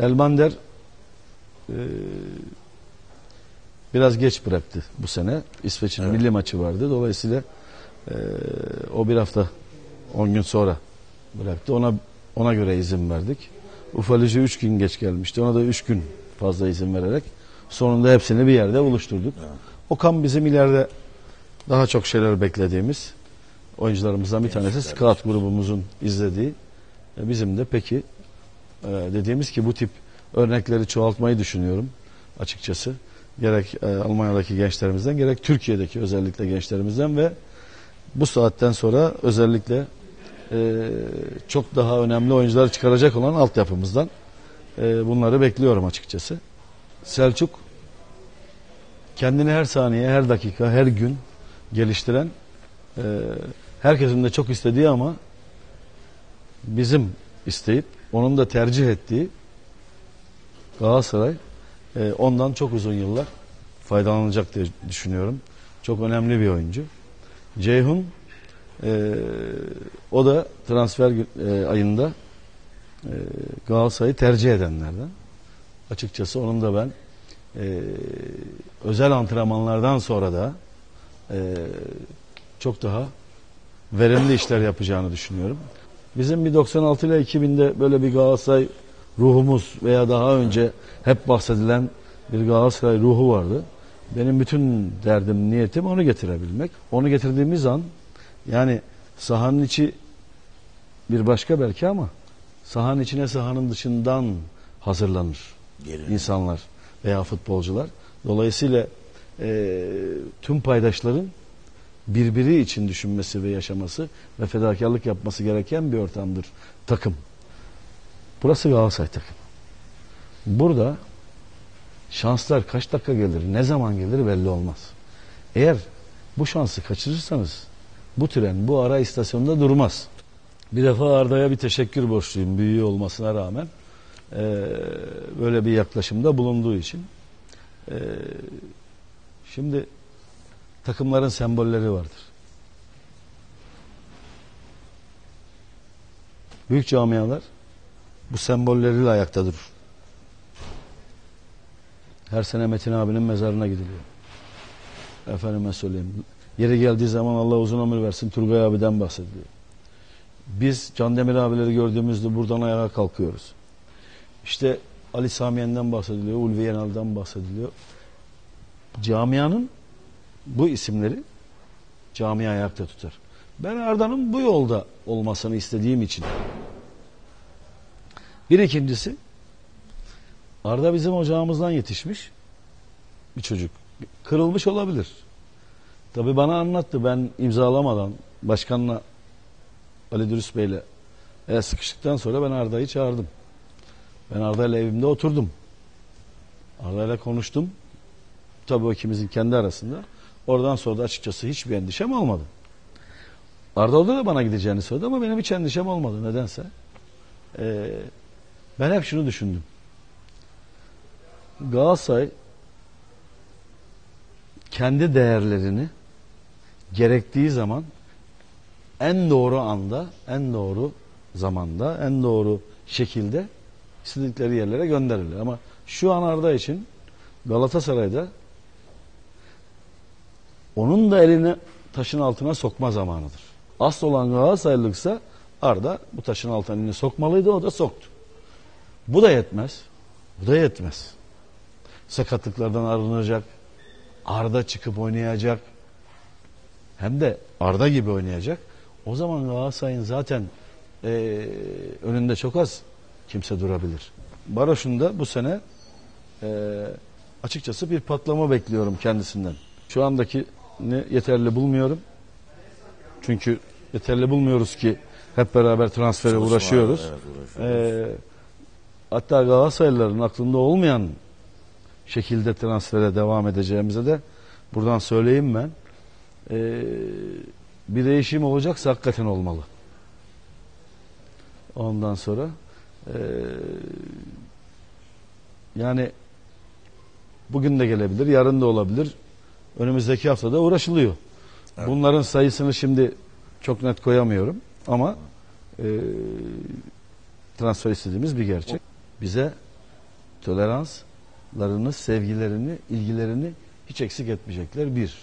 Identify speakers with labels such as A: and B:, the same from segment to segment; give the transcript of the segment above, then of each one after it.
A: Elmander e, biraz geç bıraktı bu sene. İsveç'in
B: Evet.
A: milli maçı vardı. Dolayısıyla e, o bir hafta 10 gün sonra bıraktı. Ona ona göre izin verdik. Ufalıcı 3 gün geç gelmişti. Ona da 3 gün fazla izin vererek sonunda hepsini bir yerde buluşturduk.
B: Evet.
A: Okan bizim ileride daha çok şeyler beklediğimiz oyuncularımızdan bir tanesi. Scout grubumuzun izlediği. E, Bizim de peki e, dediğimiz ki bu tip örnekleri çoğaltmayı düşünüyorum açıkçası. Gerek e, Almanya'daki gençlerimizden gerek Türkiye'deki özellikle gençlerimizden ve bu saatten sonra özellikle e, çok daha önemli oyuncular çıkaracak olan altyapımızdan e, bunları bekliyorum açıkçası. Selçuk kendini her saniye, her dakika, her gün geliştiren herkesin de çok istediği ama bizim isteyip onun da tercih ettiği Galatasaray e, ondan çok uzun yıllar faydalanacak diye düşünüyorum. Çok önemli bir oyuncu. Ceyhun e, o da transfer e, ayında e, Galatasaray'ı tercih edenlerden. Açıkçası onun da ben e, özel antrenmanlardan sonra da e, çok daha verimli işler yapacağını düşünüyorum. Bizim bir 96 ile 2000'de böyle bir Galatasaray ruhumuz veya daha önce hep bahsedilen bir Galatasaray ruhu vardı. Benim bütün derdim, niyetim onu getirebilmek. Onu getirdiğimiz an yani sahanın içi bir başka belki ama sahanın içine sahanın dışından hazırlanır
B: Gelir.
A: insanlar veya futbolcular. Dolayısıyla e, tüm paydaşların birbiri için düşünmesi ve yaşaması ve fedakarlık yapması gereken bir ortamdır takım. Burası Galatasaray takım. Burada şanslar kaç dakika gelir, ne zaman gelir belli olmaz. Eğer bu şansı kaçırırsanız bu tren bu ara istasyonda durmaz. Bir defa Arda'ya bir teşekkür borçluyum büyüğü olmasına rağmen. Ee, böyle bir yaklaşımda bulunduğu için. Ee, şimdi takımların sembolleri vardır. Büyük camialar bu sembolleriyle ayakta durur. Her sene Metin abinin mezarına gidiliyor. Efendime söyleyeyim. Yeri geldiği zaman Allah uzun ömür versin Turgay abiden bahsediliyor. Biz Can Demir abileri gördüğümüzde buradan ayağa kalkıyoruz. İşte Ali Samiyen'den bahsediliyor, Ulvi Yenal'dan bahsediliyor. Camianın bu isimleri cami ayakta tutar. Ben Arda'nın bu yolda olmasını istediğim için. Bir ikincisi Arda bizim ocağımızdan yetişmiş bir çocuk. Kırılmış olabilir. Tabii bana anlattı ben imzalamadan başkanla Ali Dürüst Bey'le el sıkıştıktan sonra ben Arda'yı çağırdım. Ben Arda'yla evimde oturdum. Arda'yla konuştum. Tabii o ikimizin kendi arasında. Oradan sonra da açıkçası hiçbir endişem olmadı. Arda orada da bana gideceğini söyledi ama benim hiç endişem olmadı nedense. Ee, ben hep şunu düşündüm. Galatasaray kendi değerlerini gerektiği zaman en doğru anda, en doğru zamanda, en doğru şekilde istedikleri yerlere gönderirler. Ama şu an Arda için Galatasaray'da onun da elini taşın altına sokma zamanıdır. Asıl olan Galatasaraylılıksa Arda bu taşın altına elini sokmalıydı o da soktu. Bu da yetmez. Bu da yetmez. Sakatlıklardan arınacak. Arda çıkıp oynayacak. Hem de Arda gibi oynayacak. O zaman Galatasaray'ın zaten eee, önünde çok az kimse durabilir. Baroş'un da bu sene eee, açıkçası bir patlama bekliyorum kendisinden. Şu andaki yeterli bulmuyorum. Çünkü yeterli bulmuyoruz ki hep beraber transfere
B: Çalışma,
A: uğraşıyoruz.
B: evet, uğraşıyoruz.
A: Ee, hatta Galatasaraylıların aklında olmayan şekilde transfere devam edeceğimize de buradan söyleyeyim ben. Ee, bir değişim olacaksa hakikaten olmalı. Ondan sonra ee, yani bugün de gelebilir, yarın da olabilir. Önümüzdeki haftada uğraşılıyor.
B: Evet.
A: Bunların sayısını şimdi çok net koyamıyorum ama e, transfer istediğimiz bir gerçek. Bize toleranslarını, sevgilerini, ilgilerini hiç eksik etmeyecekler. Bir.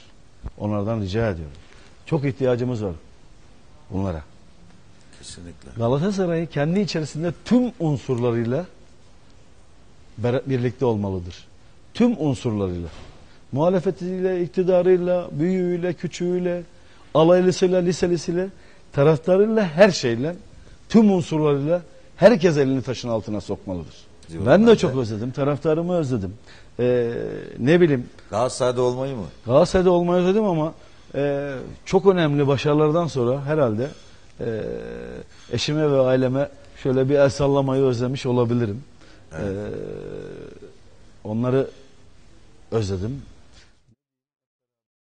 A: Onlardan rica ediyorum. Çok ihtiyacımız var bunlara.
B: Kesinlikle.
A: Galatasaray kendi içerisinde tüm unsurlarıyla birlikte olmalıdır. Tüm unsurlarıyla. Muhalefetiyle, iktidarıyla, büyüğüyle, küçüğüyle, alaylısıyla, liselisiyle, taraftarıyla, her şeyle, tüm unsurlarıyla herkes elini taşın altına sokmalıdır.
B: Diyorum
A: ben de
B: ben
A: çok
B: de.
A: özledim. Taraftarımı özledim. Ee, ne bileyim
B: Galatasaray'da olmayı mı?
A: Galatasaray'da olmayı özledim ama e, çok önemli başarılardan sonra herhalde e, eşime ve aileme şöyle bir el sallamayı özlemiş olabilirim.
B: Evet.
A: E, onları özledim.